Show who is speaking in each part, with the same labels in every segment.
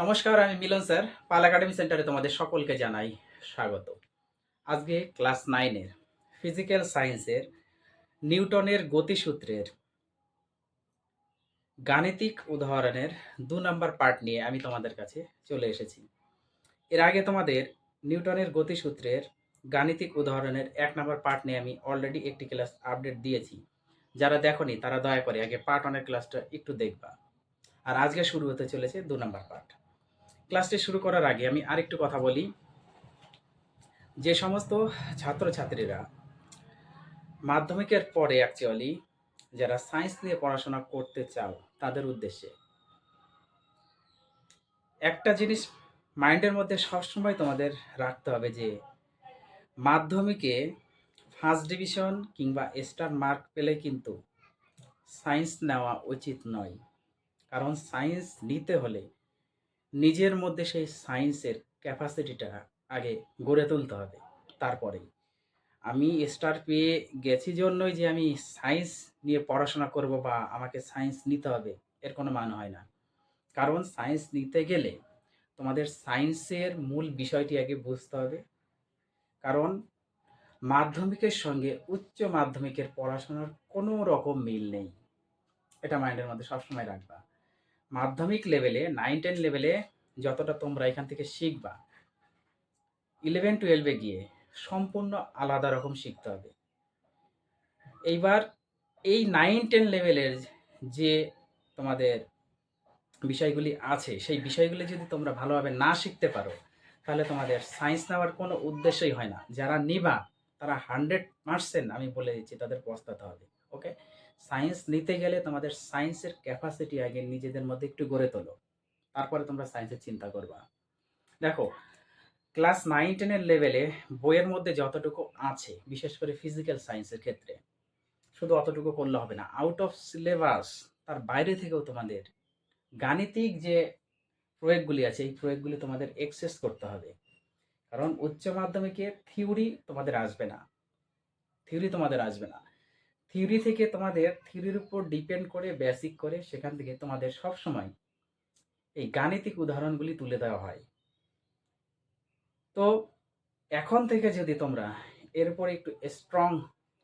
Speaker 1: নমস্কার, আমি মিলন স্যার। পাল একাডেমি সেন্টারে তোমাদের সকলকে জানাই স্বাগত। আজকে ক্লাস নাইনের ফিজিক্যাল সায়েন্সের নিউটনের গতিসূত্রের গাণিতিক উদাহরণের দু নম্বর পার্ট নিয়ে আমি তোমাদের কাছে চলে এসেছি। এর আগে তোমাদের নিউটনের গতিসূত্রের গাণিতিক উদাহরণের এক নম্বর পার্ট নিয়ে আমি অলরেডি একটি ক্লাস আপডেট দিয়েছি। যারা দেখোনি, তারা দয়া করে আগে পার্ট ওয়ানের ক্লাসটা একটু দেখবা। আর আজকে শুরু হতে চলেছে দু নম্বর পার্ট। ক্লাসটি শুরু করার আগে আমি আরেকটু কথা বলি। যে সমস্ত ছাত্রছাত্রীরা মাধ্যমিকের পরে অ্যাকচুয়ালি যারা সায়েন্স নিয়ে পড়াশোনা করতে চাও, তাদের উদ্দেশ্যে একটা জিনিস মাইন্ডের মধ্যে সবসময় তোমাদের রাখতে হবে যে মাধ্যমিকে ফার্স্ট ডিভিশন কিংবা স্টার মার্ক পেলে কিন্তু সায়েন্স নেওয়া উচিত নয়। কারণ সায়েন্স নিতে হলে নিজের মধ্যে সেই সায়েন্সের ক্যাপাসিটিটা আগে গড়ে তুলতে হবে, তারপরেই। আমি স্টার পেয়ে গেছি জন্যই যে আমি সায়েন্স নিয়ে পড়াশোনা করব বা আমাকে সায়েন্স নিতে হবে, এর কোনো মানে হয় না। কারণ সায়েন্স নিতে গেলে তোমাদের সায়েন্সের মূল বিষয়টি আগে বুঝতে হবে। কারণ মাধ্যমিকের সঙ্গে উচ্চ মাধ্যমিকের পড়াশোনার কোনো রকম মিল নেই। এটা মাইন্ডের মধ্যে সবসময় রাখবা। মাধ্যমিক লেভেলে নাইন টেন লেভেলে যতটা তোমরা এখান থেকে শিখবা ইলেভেন টুয়েলভে গিয়ে সম্পূর্ণ আলাদা রকম শিখতে হবে। এইবার এই নাইন টেন লেভেলের যে তোমাদের বিষয়গুলি আছে, সেই বিষয়গুলি যদি তোমরা ভালোভাবে না শিখতে পারো, তাহলে তোমাদের সায়েন্স নেওয়ার কোনো উদ্দেশ্যই হয় না। যারা নিবা, তারা হান্ড্রেড পার্সেন্ট আমি বলে দিচ্ছি, তাদের পস্তাতে হবে ওকে সায়েন্স নিতে গেলে তোমাদের সায়েন্সের ক্যাপাসিটি আগে নিজেদের মধ্যে একটু গড়ে তোলো। তারপরে তোমরা সায়েন্সের চিন্তা করবা। দেখো ক্লাস নাইন টেনের লেভেলে বইয়ের মধ্যে যতটুকু আছে, বিশেষ করে ফিজিক্যাল সায়েন্সের ক্ষেত্রে, শুধু অতটুকু করলে হবে না। আউট অফ সিলেবাস তার বাইরে থেকেও তোমাদের গাণিতিক যে প্রয়োগগুলি আছে, এই প্রয়োগগুলি তোমাদের এক্সেস করতে হবে। কারণ উচ্চ মাধ্যমিকে থিওরি তোমাদের আসবে না। থিওরি তোমাদের আসবে না। থিওরি থেকে তোমাদের থিওরির উপর ডিপেন্ড করে বেসিক করে, সেখান থেকে তোমাদের সব সময় এই গাণিতিক উদাহরণগুলি তুলে দেওয়া হয়। তো এখন থেকে যদি তোমরা এর উপর একটু স্ট্রং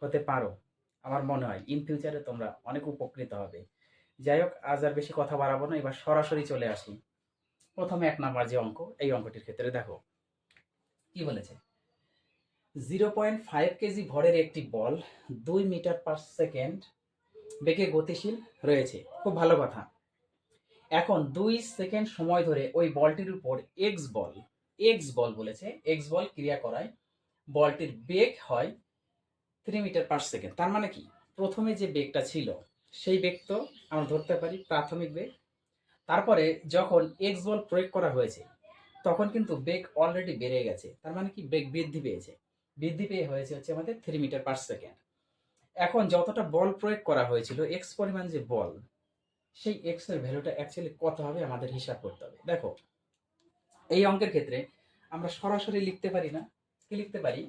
Speaker 1: হতে পারো, আমার মনে হয় ইন ফিউচারে তোমরা অনেক উপকৃত হবে। যাই হোক, আজ আর বেশি কথা বাড়াবো না, এবার সরাসরি চলে আসি। প্রথমে এক নাম্বার যে অঙ্ক, এই অঙ্কটির ক্ষেত্রে দেখো। কি বলেছে? জিরো পয়েন্ট ফাইভ কেজি ভরের একটি বল দুই মিটার পার সেকেন্ড বেগে গতিশীল রয়েছে। খুব ভালো কথা। এখন দুই সেকেন্ড সময় ধরে ওই বলটির উপর এক্স বল এক্স বল বলেছে এক্স বল ক্রিয়া করায় বলটির বেগ হয় থ্রি মিটার পার সেকেন্ড। তার মানে কি? প্রথমে যে বেগটা ছিল, সেই বেগ তো আমরা ধরতে পারি প্রাথমিক বেগ। তারপরে যখন এক্স বল প্রয়োগ করা হয়েছে, তখন কিন্তু বেগ অলরেডি বেড়ে গেছে। তার মানে কি? বেগ বৃদ্ধি পেয়েছে। বৃদ্ধি পেয়ে হয়েছে হচ্ছে আমাদের থ্রি মিটার পার সেকেন্ড এখন যতটা বল প্রয়োগ করা হয়েছিল এক্স পরিমাণ যে বল, সেই এক্সের ভ্যালুটা অ্যাকচুয়ালি কত হবে আমাদের হিসাব করতে হবে। দেখো, এই অঙ্কের ক্ষেত্রে আমরা সরাসরি লিখতে পারি না। কি লিখতে পারি?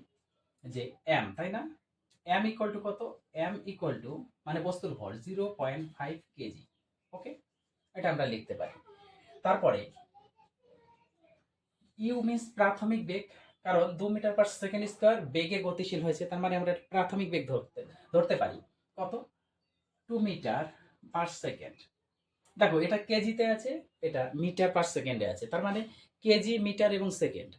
Speaker 1: যে এম তাই না? এম ইকুয়াল টু কত? এম ইকুয়াল টু মানে বস্তুর ভর zero point five KG okay এটা আমরা লিখতে পারি। তারপরে ইউ মিন্স প্রাথমিক বেগ কারণ দু মিটার পার সেকেন্ড স্কোয়ার বেগে গতিশীল হয়েছে, তার মানে আমরা প্রাথমিক বেগ ধরতে ধরতে পারি। কত? Two metre per second. দেখো, এটা কেজিতে আছে, এটা মিটার পার সেকেন্ডে আছে, তার মানে কেজি, মিটার এবং সেকেন্ড।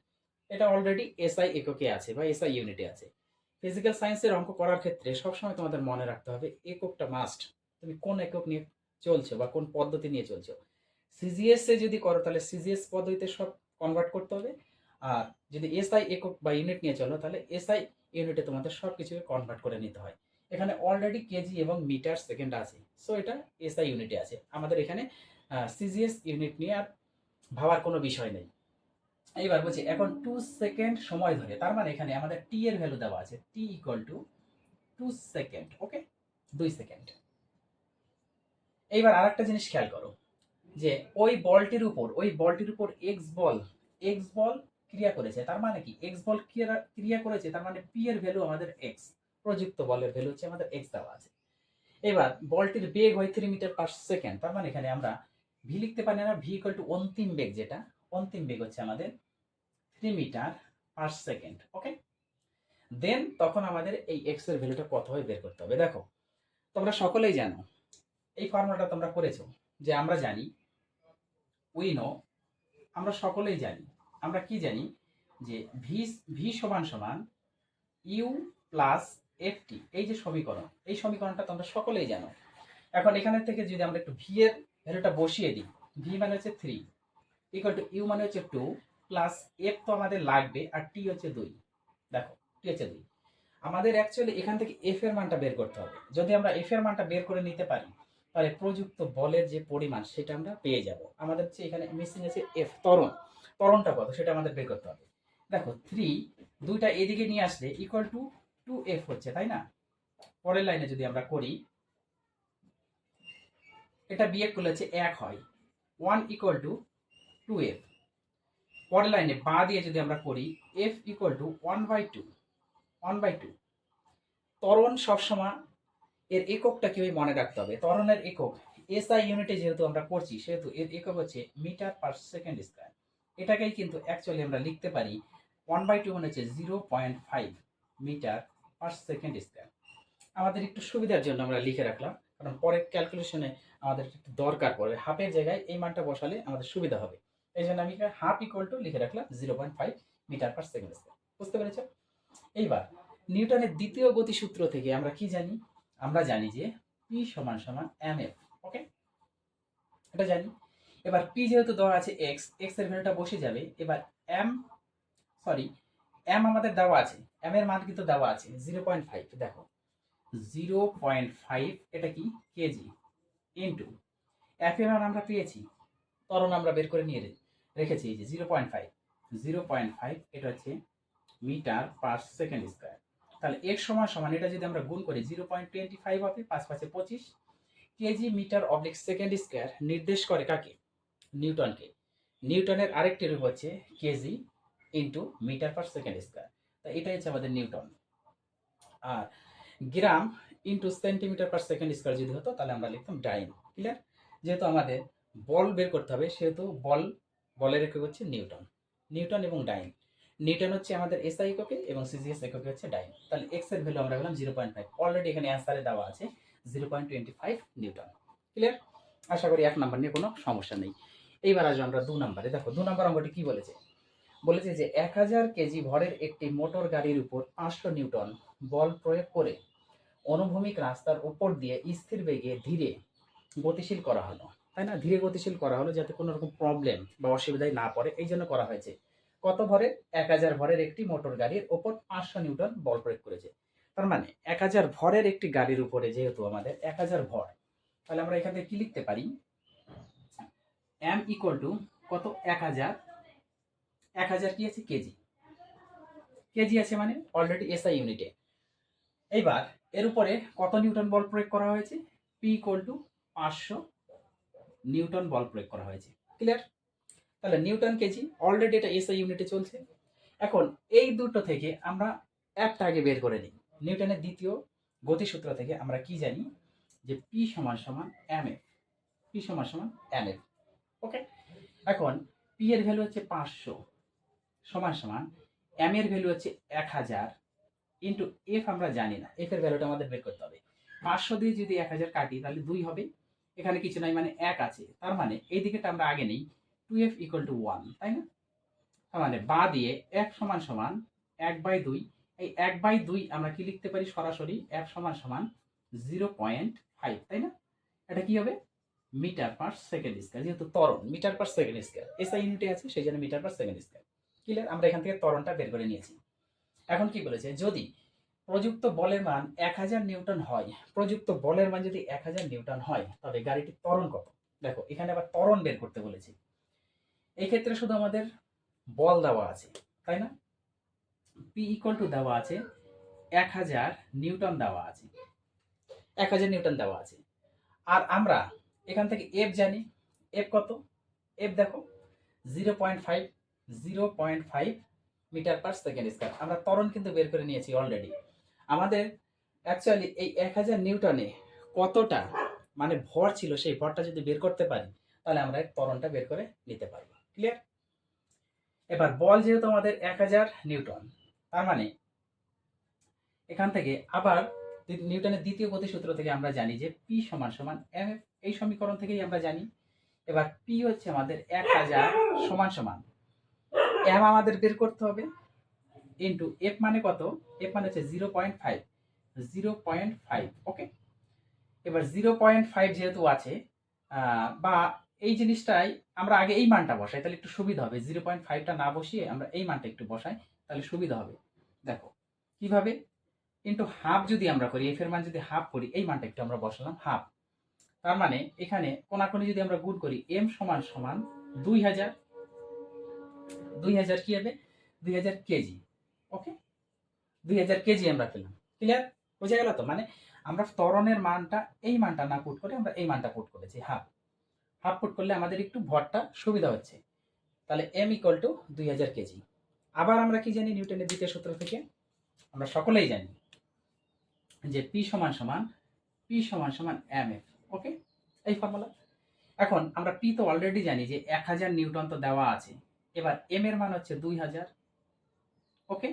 Speaker 1: এটা অলরেডি এসআই এককে আছে বা এসআই ইউনিটে আছে। ফিজিক্যাল সায়েন্সের অঙ্ক করার ক্ষেত্রে সবসময় তোমাদের মনে রাখতে হবে, এককটা মাস্ট তুমি কোন একক নিয়ে চলছো বা কোন পদ্ধতি নিয়ে চলছো। সিজিএস যদি করো, তাহলে সিজিএস পদ্ধতিতে সব কনভার্ট করতে হবে। আর যদি এসআই একক বা ইউনিট নিয়ে চলো, তাহলে এসআই ইউনিটে তোমাদের সব কিছুকে কনভার্ট করে নিতে হয়। এখানে অলরেডি কেজি এবং মিটার সেকেন্ড আছে। সো এটা এসআই ইউনিটে আছে। আমাদের এখানে সিজিএস ইউনিট নিয়ে আর ভাবার কোনো বিষয় নেই। এইবার বলছি, এখন টু সেকেন্ড সময় ধরে, তার মানে এখানে আমাদের টি এর ভ্যালু দেওয়া আছে। T equal to two second okay দুই সেকেন্ড এইবার আর একটা জিনিস খেয়াল করো, যে ওই বলটির উপর, ওই বলটির উপর এক্স বল এক্স বল ক্রিয়া করেছে, তার মানে কি? এক্স বল ক্রিয়া ক্রিয়া করেছে, তার মানে পি এর ভ্যালু আমাদের এক্স প্রযুক্ত বলের ভ্যালু হচ্ছে আমাদের এক্স দেওয়া আছে। এবার, বলটির বেগ হয় থ্রি মিটার পার সেকেন্ড তার মানে এখানে আমরা ভি লিখতে পারি না ভি ইকুয়াল টু অন্তিম বেগ যেটা, অন্তিম বেগ হচ্ছে আমাদের three metre per second okay then তখন আমাদের এই এক্সের ভ্যালুটা কত হয় বের করতে হবে। দেখো, তোমরা সকলেই জানো, এই ফর্মুলাটা তোমরা করেছ, যে আমরা জানি উই নো আমরা সকলেই জানি আমরা কি জানি? যে ভি ভি সমান সমান ইউ প্লাস এফ টি এই যে সমীকরণ, এই সমীকরণটা তোমরা সকলেই জানো। এখন এখানে থেকে যদি আমরা একটু ভি এর ভ্যালুটা বসিয়ে দিই ভি মানে হচ্ছে থ্রি ইকুয়াল টু ইউ মানে হচ্ছে টু প্লাস এফ তো আমাদের লাগবে, আর টি হচ্ছে দুই। দেখো টি হচ্ছে দুই। আমাদের অ্যাকচুয়ালি এখান থেকে এফ এর মানটা বের করতে হবে। যদি আমরা এফ এর মানটা বের করে নিতে পারি, তাহলে প্রযুক্ত বলের যে পরিমাণ, সেটা আমরা পেয়ে যাব। আমাদের হচ্ছে এখানে মিসিং আছে এফ ত্বরণ। ত্বরণটা কত? সেটা আমাদের বের করতে হবে। দেখো থ্রি দুইটা এদিকে নিয়ে আসলে ইকুয়াল টু টু এফ হচ্ছে, তাই না? পরের লাইনে যদি আমরা করি, এটা বিয়োগ করলে হচ্ছে এক হয়। One equal to two F পরের লাইনে বা দিয়ে যদি আমরা করি F equal to one by two one by two ত্বরণ সবসময় এর এককটা কীভাবে মনে রাখতে হবে? ত্বরণের একক। এসআই ইউনিটে যেহেতু আমরা করছি, সেহেতু এর একক হচ্ছে মিটার পার সেকেন্ড স্কোয়ার এটাকেই কিন্তু অ্যাকচুয়ালি আমরা লিখতে পারি ওয়ান বাই টু মানে হচ্ছে zero point five metre per second square আমাদের একটু সুবিধার জন্য আমরা লিখে রাখলাম, কারণ পরে ক্যালকুলেশনে আমাদের একটু দরকার পড়বে হাফের জায়গায় এই মানটা বসালে আমাদের সুবিধা হবে। এই জন্য আমি হাফ ইকুয়াল টু লিখে রাখলাম zero point five metre per second square বুঝতে পেরেছ? এইবার, নিউটনের দ্বিতীয় গতিসূত্র থেকে আমরা কি জানি? আমরা জানি যে পি সমান সমান এম এফ ওকে এটা জানি। এবার পি যেহেতু দেওয়া আছে এক্স এক্সের ভ্যালুটা বসে যাবে। এবার এম সরি এম আমাদের দেওয়া আছে। এম এর মান কিন্তু দেওয়া আছে জিরো পয়েন্ট ফাইভ দেখো। জিরো পয়েন্ট ফাইভ এটা কি? কেজি ইন্টু এফ এর মান আমরা পেয়েছি, তরণ আমরা বের করে নিয়ে রেখেছি, এই যে zero point five zero point five এটা হচ্ছে মিটার পার সেকেন্ড স্কোয়ার। তাহলে এক সমান সমান, এটা যদি আমরা গুণ করি জিরো পয়েন্ট টোয়েন্টি ফাইভ হবে, পাঁচ পাঁচে পঁচিশ। KG metre oblique second square নির্দেশ করে কাকে? নিউটনকে। নিউটনের আরেকটি রূপ হচ্ছে KG into metre per second square তা এটাই হচ্ছে আমাদের নিউটন। আর gram into centimetre per second square যদি হতো, তাহলে আমরা লিখতাম ডাইন। ক্লিয়ার যেহেতু আমাদের বল বের করতে হবে, সেহেতু বল, বলের একক হচ্ছে নিউটন। নিউটন এবং ডাইন। নিউটন হচ্ছে আমাদের এসআই এককে এবং সিজিএস এককে হচ্ছে ডাইন। তাহলে এক্সের ভ্যালু আমরা পেলাম জিরো পয়েন্ট ফাইভ অলরেডি এখানে অ্যান্সারে দেওয়া আছে zero point twenty five newton. Clear আশা করি এক নাম্বার নিয়ে কোনো সমস্যা নেই। এইবার আসব আমরা দু নম্বরে। দেখো, দু নম্বর অঙ্কটি কি বলেছে? বলেছে যে এক হাজার কেজি ভরের একটি মোটর গাড়ির উপর পাঁচশো নিউটন বল প্রয়োগ করে অনুভূমিক রাস্তার উপর দিয়ে স্থির বেগে ধীরে গতিশীল করা হলো। তাই না? ধীরে গতিশীল করা হলো যাতে কোনো রকম প্রবলেম বা অসুবিধায় না পড়ে, এই জন্য করা হয়েছে। কত ভরের এক হাজার ভরের একটি মোটর গাড়ির ওপর পাঁচশো নিউটন বল প্রয়োগ করেছে। তার মানে এক হাজার ভরের একটি গাড়ির উপরে যেহেতু আমাদের এক হাজার ভর, তাহলে আমরা এখান থেকে কি লিখতে পারি? এম ইকুয়াল টু কত? এক হাজার। এক হাজার কি আছে? কেজি। কেজি আছে মানে? অলরেডি এসআই ইউনিটে এইবার এর উপরে কত নিউটন বল প্রয়োগ করা হয়েছে? পি ইকুয়াল টু পাঁচশো নিউটন বল প্রয়োগ করা হয়েছে। ক্লিয়ার তাহলে নিউটন কেজি অলরেডি এটা এসআই ইউনিটে চলছে। এখন এই দুটো থেকে আমরা একটা আগে বের করে নিই। নিউটনের দ্বিতীয় গতিসূত্র থেকে আমরা কি জানি? যে পি সমান সমান এম এফ পি সমান সমান এম এফ ওকে এখন পি এর ভ্যালু হচ্ছে পাঁচশো সমান সমান এম এর ভ্যালু হচ্ছে এক হাজার ইন্টু এফ আমরা জানি না। এফ এর ভ্যালুটা আমাদের বের করতে হবে। পাঁচশো দিয়ে যদি এক হাজার কাটি, তাহলে দুই হবে। এখানে কিছু নাই মানে এক আছে। তার মানে এই দিকেটা আমরা আগে নেই। Two F equal to one তাই না? তার মানে বা দিয়ে এফ সমান সমান এক বাই দুই। এই এক বাই দুই আমরা কি লিখতে পারি সরাসরি? এফ সমান সমান জিরো পয়েন্ট ফাইভ তাই না? এটা কি হবে? মিটার পার সেকেন্ড স্কোয়ার যেহেতু ত্বরণ, metre per second square SI ইউনিটে আছে, সেই জন্য metre per second square clear আমরা এখান থেকে ত্বরণটা বের করে নিয়েছি। এখন কি বলেছে? যদি প্রযুক্ত বলের মান এক হাজার নিউটন হয়, প্রযুক্ত বলের মান যদি এক হাজার নিউটন হয় তবে গাড়িটির ত্বরণ কত? দেখো, এখানে আবার ত্বরণ বের করতে বলেছি। এই ক্ষেত্রে শুধু আমাদের বল দেওয়া আছে, তাই না? পি ইকুয়াল টু দেওয়া আছে, এক হাজার নিউটন দেওয়া আছে। এক হাজার নিউটন দেওয়া আছে। আর আমরা এখান থেকে এফ জানি। এফ কত? এফ দেখো zero point five zero point five metre per second square আমরা তরণ কিন্তু বের করে নিয়েছি অলরেডি আমাদের অ্যাকচুয়ালি এই এক হাজার নিউটনে কতটা মানে ভর ছিল, সেই ভরটা যদি বের করতে পারি, তাহলে আমরা এর ত্বরণটা বের করে নিতে পারব। ক্লিয়ার এবার বল যেহেতু আমাদের এক হাজার নিউটন, তার মানে এখান থেকে আবার নিউটনের দ্বিতীয় গতিসূত্র থেকে আমরা জানি যে পি সমান সমান এম এই সমীকরণ থেকেই আমরা জানি। এবার পি হচ্ছে আমাদের এক হাজার সমান সমান। এম আমাদের বের করতে হবে। ইন্টু এফ মানে কত? এফ মানে হচ্ছে zero point five zero point five okay এবার জিরো পয়েন্ট ফাইভ যেহেতু আছে বা এই জিনিসটাই আমরা আগে এই মানটা বসাই, তাহলে একটু সুবিধা হবে। জিরো পয়েন্ট ফাইভটা না বসিয়ে আমরা এই মানটা একটু বসাই, তাহলে সুবিধা হবে। দেখো, কীভাবে? ইন্টু হাফ যদি আমরা করি এফ এর মান যদি হাফ করি, এই মানটা একটু আমরা বসালাম হাফ তার মানে এখানে কোনাকুনি যদি আমরা গুণ করি এম সমান সমান দুই হাজার দুই হাজার কি হবে? দুই হাজার কেজি। ওকে দুই হাজার কেজি আমরা পেলাম। ক্লিয়ার বোঝা গেল তো? মানে আমরা ত্বরণের মানটা, এই মানটা না পুট করে আমরা এই মানটা পুট করেছি হাফ হাফ পুট করলে আমাদের একটু ভরটা সুবিধা হচ্ছে। তাহলে এম ইকুয়াল টু দুই হাজার কেজি। আবার আমরা কি জানি নিউটনের দ্বিতীয় সূত্র থেকে? আমরা সকলেই জানি যে পি সমান সমান পি সমান সমান এম এফ ওকে এই ফর্মুলা এখন আমরা পি তো অলরেডি জানি যে এক হাজার নিউটন তো দেওয়া আছে। এবার এম এর মান হচ্ছে দুই হাজার। ওকে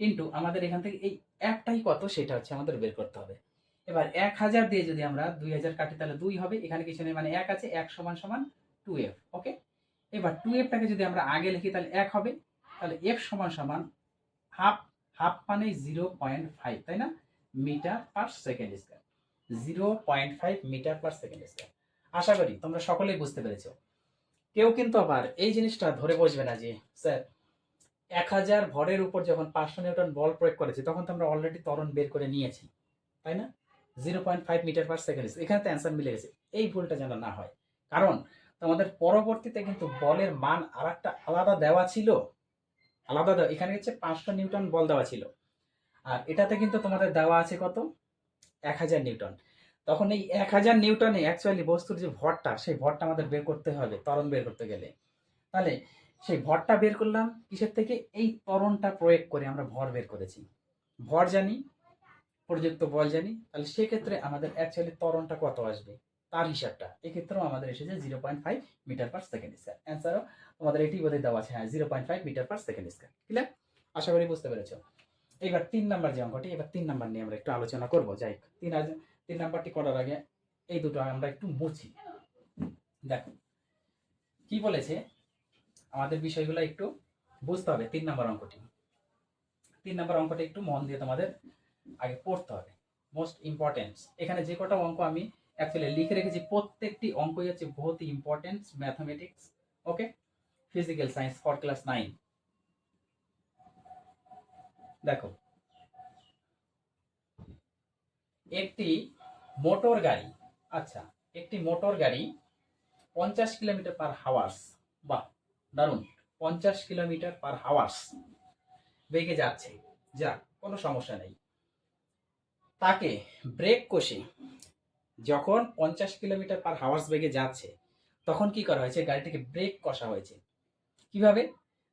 Speaker 1: ইন্টু আমাদের এখান থেকে এই একটাই কত সেটা হচ্ছে আমাদের বের করতে হবে। এবার এক হাজার দিয়ে যদি আমরা দুই হাজার কাটি, তাহলে দুই হবে। এখানে কিছু নেই মানে এক আছে, এক সমান সমান টু এফ ওকে এবার টু এফটাকে যদি আমরা আগে লিখি, তাহলে এক হবে। তাহলে এফ সমান সমান হাফ হাফ মানে জিরো পয়েন্ট ফাইভ তাই না? Metre per second square zero point five metre per second square আশা করি তোমরা সকলেই বুঝতে পেরেছ। কেউ কিন্তু আবার এই জিনিসটা ধরে বসবে না যে, স্যার, এক হাজার ভরের উপর যখন পাঁচশো নিউটন বল প্রয়োগ করেছি, তখন তো আমরা অলরেডি ত্বরণ বের করে নিয়েছি, তাই না? Zero point five metre per second এখানে তো অ্যান্সার মিলে গেছে। এই ভুলটা যেন না হয়। কারণ তোমাদের পরবর্তীতে কিন্তু বলের মান আর একটা আলাদা দেওয়া ছিল। আলাদা দেওয়া, এখানে হচ্ছে পাঁচশো নিউটন বল দেওয়া ছিল। আর এটাতে কিন্তু তোমাদের দেওয়া আছে কত? এক হাজার নিউটন। তখন এই এক হাজার নিউটনে অ্যাকচুয়ালি বস্তুর যে ভরটা, সেই ভরটা আমাদের বের করতে হবে, ত্বরণ বের করতে গেলে। তাহলে সেই ভরটা বের করলাম, কিসের থেকে? এই ত্বরণটা প্রয়োগ করে আমরা ভর বের করেছি। ভর জানি, প্রযুক্ত বল জানি, তাহলে সেক্ষেত্রে আমাদের অ্যাকচুয়ালি ত্বরণটা কত আসবে? তার হিসাবটা। এক্ষেত্রেও আমাদের এসেছে zero point five metre per second square অ্যান্সারও আমাদের এটি বোধহয় দেওয়া আছে হ্যাঁ zero point five metre per second square clear আশা করি বুঝতে পেরেছ। এবার তিন নাম্বার যে অঙ্কটি, এবার তিন নাম্বার নিয়ে আমরা একটু আলোচনা করব। যাই। তিন তিন নাম্বারটি করার আগে এই দুটো আমরা একটু মুছি। দেখো, কি বলেছে? আমাদের বিষয়গুলো একটু বুঝতে হবে তিন নাম্বার অঙ্কটি। তিন নাম্বার অঙ্কটি একটু মন দিয়ে তোমাদের আগে পড়তে হবে। মোস্ট ইম্পর্টেন্ট এখানে যে কটা অঙ্ক আমি অ্যাকচুয়ালি লিখে রেখেছি, প্রত্যেকটি অঙ্কই হচ্ছে বহুত important mathematics okay physical science for class nine দেখো। একটি মোটর গাড়ি আচ্ছা একটি মোটর গাড়ি পঞ্চাশ কিলোমিটার পার হাওয়ার্স বাহ, দারুণ, পঞ্চাশ কিলোমিটার পার হাওয়ার্স বেগে যাচ্ছে। যা কোনো সমস্যা নেই। তাকে ব্রেক কষে যখন পঞ্চাশ কিলোমিটার পার হাওয়ার্স বেগে যাচ্ছে, তখন কি করা হয়েছে? গাড়িটিকে ব্রেক কষা হয়েছে। কীভাবে?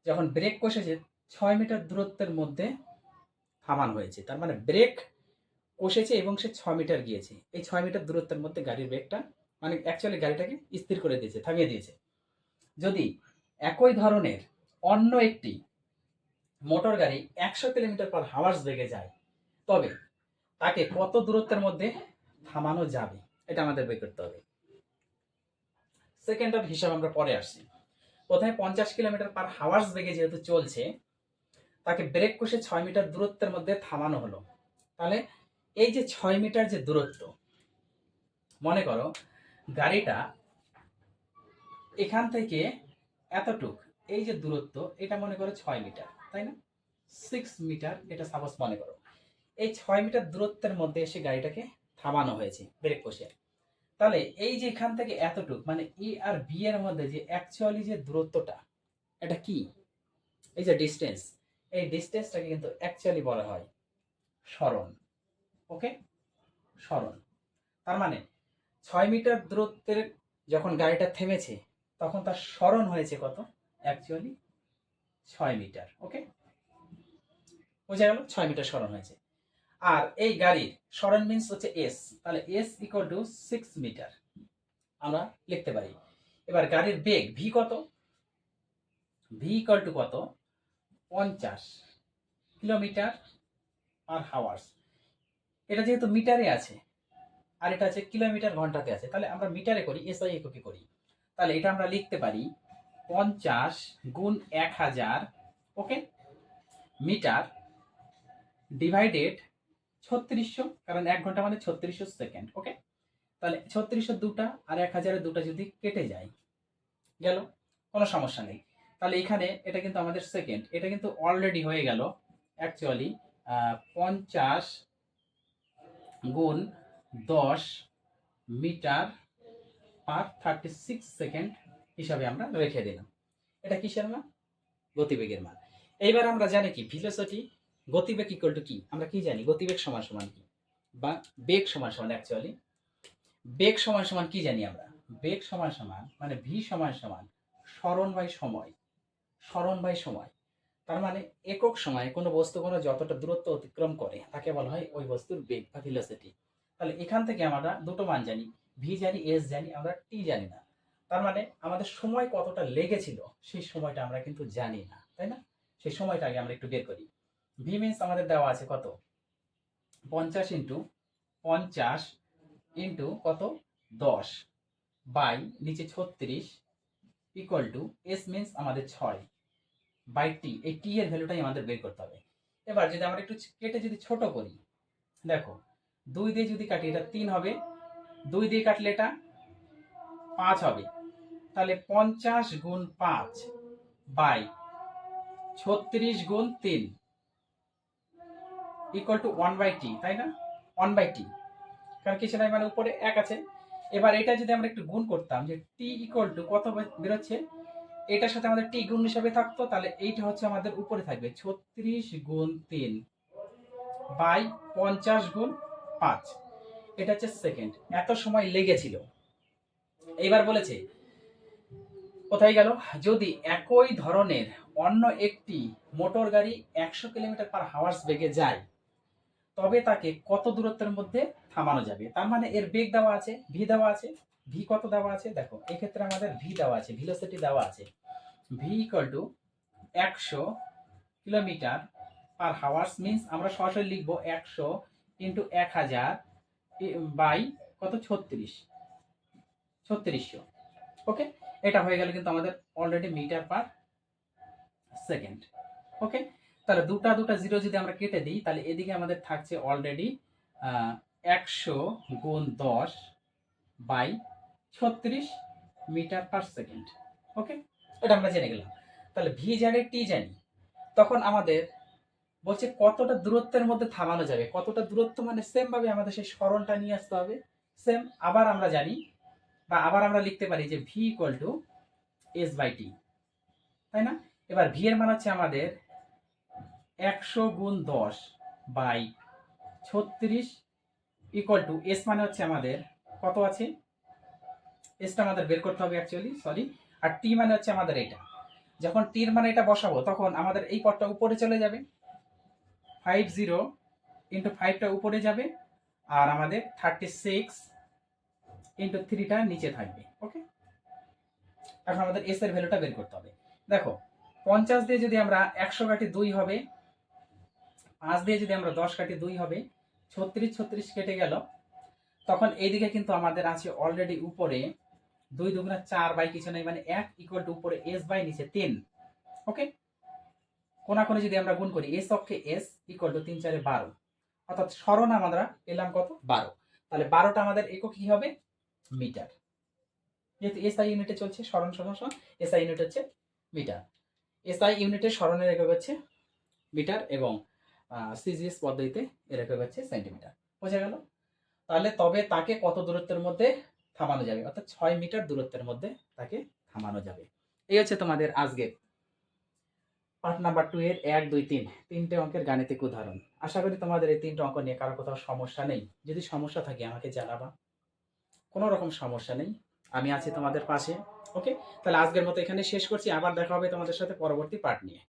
Speaker 1: যখন ব্রেক কষেছে, ছয় মিটার দূরত্বের মধ্যে থামানো হয়েছে। তার মানে ব্রেক কষেছে এবং সে ছয় মিটার গিয়েছে। এই ছয় মিটার দূরত্বের মধ্যে গাড়ির ব্রেকটা মানে অ্যাকচুয়ালি গাড়িটাকে স্থির করে দিয়েছে, থামিয়ে দিয়েছে। যদি একই ধরনের অন্য একটি মোটর গাড়ি একশো কিলোমিটার পার হাওয়ার্স বেগে যায়, তবে তাকে কত দূরত্বের মধ্যে থামানো যাবে, এটা আমাদের বের করতে হবে। সেকেন্ডের হিসাব আমরা পরে আসছি। প্রথমে পঞ্চাশ কিলোমিটার পার হাওয়ার্স বেগে যেহেতু চলছে তাকে ব্রেক কষে ছয় মিটার দূরত্বের মধ্যে থামানো হলো। তাহলে এই যে ছয় মিটার যে দূরত্ব, মনে করো গাড়িটা এখান থেকে এতটুক, এই যে দূরত্ব, এটা মনে করো ছয় মিটার, তাই না? সিক্স মিটার এটা সাপোজ মনে করো। এই ছয় মিটার দূরত্বের মধ্যে এসে গাড়িটাকে থামানো হয়েছে, ব্রেক কষে। তাহলে এই যে এখান থেকে এতটুক মানে ই আর বি এর মধ্যে যে অ্যাকচুয়ালি যে দূরত্বটা, এটা কি? এই যে ডিস্টেন্স এই ডিস্টেন্সটাকে কিন্তু অ্যাকচুয়ালি বলা হয় সরণ ওকে সরণ। তার মানে ছয় মিটার দূরত্বের যখন গাড়িটা থেমেছে, তখন তার সরণ হয়েছে কত? অ্যাকচুয়ালি ছয় মিটার ওকে বোঝা গেল? ছয় মিটার সরণ হয়েছে। আর এই গাড়ির সরণ মিন্স হচ্ছে এস তাহলে S equal to six metre আমরা লিখতে পারি। এবার গাড়ির বেগ ভি কত? ভি ইকাল টু কত? পঞ্চাশ কিলোমিটার পার হাওয়ার্স এটা যেহেতু মিটারে আছে, আর এটা আছে কিলোমিটার ঘন্টাতে আছে, তাহলে আমরা মিটারে করি এসআই এককে করি। তাহলে এটা আমরা লিখতে পারি পঞ্চাশ গুণ এক হাজার ওকে মিটার ডিভাইডেড ছত্রিশশো, কারণ এক ঘণ্টা মানে ছত্রিশশো সেকেন্ড ওকে তাহলে ছত্রিশশো দুটা আর এক হাজারের দুটা যদি কেটে যায়, গেল? কোনো সমস্যা নেই। তাহলে এখানে এটা কিন্তু আমাদের সেকেন্ড এটা কিন্তু অলরেডি হয়ে গেল অ্যাকচুয়ালি পঞ্চাশ গুণ দশ metre per thirty six second হিসাবে আমরা রেখে দিলাম। এটা কিসের মান? গতিবেগের মান। এইবার আমরা জানি কি? ভিলোসিটি গতিবেগ ইকুয়াল টু কি? আমরা কি জানি? গতিবেগ সমান সমান কি? বা বেগ সমান সমান অ্যাকচুয়ালি বেগ সমান সমান কি জানি আমরা? বেগ সমান সমান মানে ভি সমান সমান, স্মরণ বাই সময়। স্মরণ বাই সময়। তার মানে একক সময়ে কোনো বস্তু কোনো যতটা দূরত্ব অতিক্রম করে, তাকে বলা হয় ওই বস্তুর বেগ বা ভিলোসিটি তাহলে এখান থেকে আমরা দুটো মান জানি ভি জানি এস জানি, আমরা টি জানি না। তার মানে আমাদের সময় কতটা লেগেছিল, সেই সময়টা আমরা কিন্তু জানি না, তাই না? সেই সময়টা আগে আমরা একটু বের করি। ভি মিনস আমাদের দেওয়া আছে কত? পঞ্চাশ ইন্টু পঞ্চাশ ইন্টু কত? দশ। বাই নিচে ছত্রিশ ইকুয়াল টু এস মিনস আমাদের ছয়। বাই টি এই টি এর ভ্যালুটাই আমাদের বের করতে হবে। এবার যদি আমরা একটু কেটে যদি ছোট করি, দেখো, দুই দিয়ে যদি কাটি, এটা তিন হবে। দুই দিয়ে কাটলে এটা পাঁচ হবে। তাহলে পঞ্চাশ গুণ পাঁচ বাই ছত্রিশ গুণ তিন equal to one by T তাই না? ওয়ান বাই টি কারণ কিছু নাই মানে উপরে এক আছে। এবার এটা যদি আমরা একটু গুণ করতাম যে টি ইকুয়াল টু কত বেরোচ্ছে? এটার সাথে আমাদের টি গুণ হিসাবে থাকতো, তাহলে এইটা হচ্ছে আমাদের উপরে থাকবে, ছত্রিশ গুণ তিন বাই পঞ্চাশ গুণ পাঁচ। এটা হচ্ছে সেকেন্ড এত সময় লেগেছিল। এইবার বলেছে, কোথায় গেল? যদি একই ধরনের অন্য একটি মোটর গাড়ি একশো কিলোমিটার পার হাওয়ার্স বেগে যায়, তবে তাকে কত দূরত্বের মধ্যে থামানো যাবে? তার মানে এর বেগ দেওয়া আছে ভি দেওয়া আছে। ভি কত দেওয়া আছে? দেখো, এক্ষেত্রে আমাদের ভি দেওয়া আছে ভিলোসিটি দেওয়া আছে। ভি ইকুয়াল টু একশো কিলোমিটার পার হাওয়ার্স মিন্স আমরা সরাসরি লিখব একশো ইন্টু এক হাজার বাই কত? ছত্রিশ। ছত্রিশশো। ওকে এটা হয়ে গেল কিন্তু আমাদের already metre per second okay তাহলে দুটা দুটা জিরো যদি আমরা কেটে দিই, তাহলে এদিকে আমাদের থাকছে অলরেডি একশো গুণ দশ বাই ছত্রিশ মিটার পার সেকেন্ড ওকে এটা আমরা জেনে গেলাম। তাহলে ভি জানি টি জানি। তখন আমাদের বলছে কতটা দূরত্বের মধ্যে থামানো যাবে? কতটা দূরত্ব মানে সেম ভাবে আমাদের সেই স্মরণটা নিয়ে আসতে হবে। সেম আবার আমরা জানি বা আবার আমরা লিখতে পারি যে V equal to S by T তাই না? এবার ভি এর মান হচ্ছে আমাদের একশো গুণ দশ বাই ছত্রিশ ইকুয়াল টু এস মানে হচ্ছে আমাদের কত আছে? এসটা আমাদের বের করতে হবে অ্যাকচুয়ালি সরি আর টি মানে হচ্ছে আমাদের এটা। যখন টির মানে এটা বসাবো, তখন আমাদের এই পদটা উপরে চলে যাবে। ফাইভ জিরো ইন্টু ফাইভটা উপরে যাবে, আর আমাদের থার্টি সিক্স ইন্টু থ্রিটা নিচে থাকবে ওকে এখন আমাদের এস এর ভ্যালুটা বের করতে হবে। দেখো, পঞ্চাশ দিয়ে যদি আমরা একশো কাটি দুই হবে, পাঁচ দিয়ে যদি আমরা দশ কাটি দুই হবে, ছত্রিশ ছত্রিশ কেটে গেল, তখন এইদিকে কিন্তু আমাদের আছে অলরেডি উপরে দুই দুগুণা চার বাই কিছু নেই মানে এক ইকুয়াল টু উপরে এস বাই নিচে তিন। ওকে কোনাকুনি যদি আমরা গুণ করি এস অক্ষে এস ইকুয়াল টু তিন চারে বারো। অর্থাৎ স্মরণ আমরা পেলাম কত? বারো। তাহলে বারোটা আমাদের একক কি হবে? মিটার। যেহেতু এসআই ইউনিটে চলছে, স্মরণ স্মরণ এসআই ইউনিট হচ্ছে মিটার। এসআই ইউনিটের স্মরণের একক হচ্ছে মিটার এবং সিজিএস পদ্ধতিতে এর একক হচ্ছে সেন্টিমিটার বোঝা গেল? তাহলে তবে তাকে কত দূরত্বের মধ্যে থামানো যাবে। অর্থাৎ ছয় মিটার দূরত্বের মধ্যে তাকে থামানো যাবে। এই হচ্ছে তোমাদের আজকের পার্ট নাম্বার টু এর এক, দুই, তিন। তিনটে অঙ্কের গাণিতিক উদাহরণ। আশা করি তোমাদের এই তিনটে অঙ্ক নিয়ে কারও কোথাও সমস্যা নেই। যদি সমস্যা থাকে, আমাকে জানাবা। কোনো রকম সমস্যা নেই। আমি আছি তোমাদের পাশে, ওকে? তাহলে আজকের মতো এখানে শেষ করছি। আবার দেখা হবে তোমাদের সাথে পরবর্তী পার্ট নিয়ে।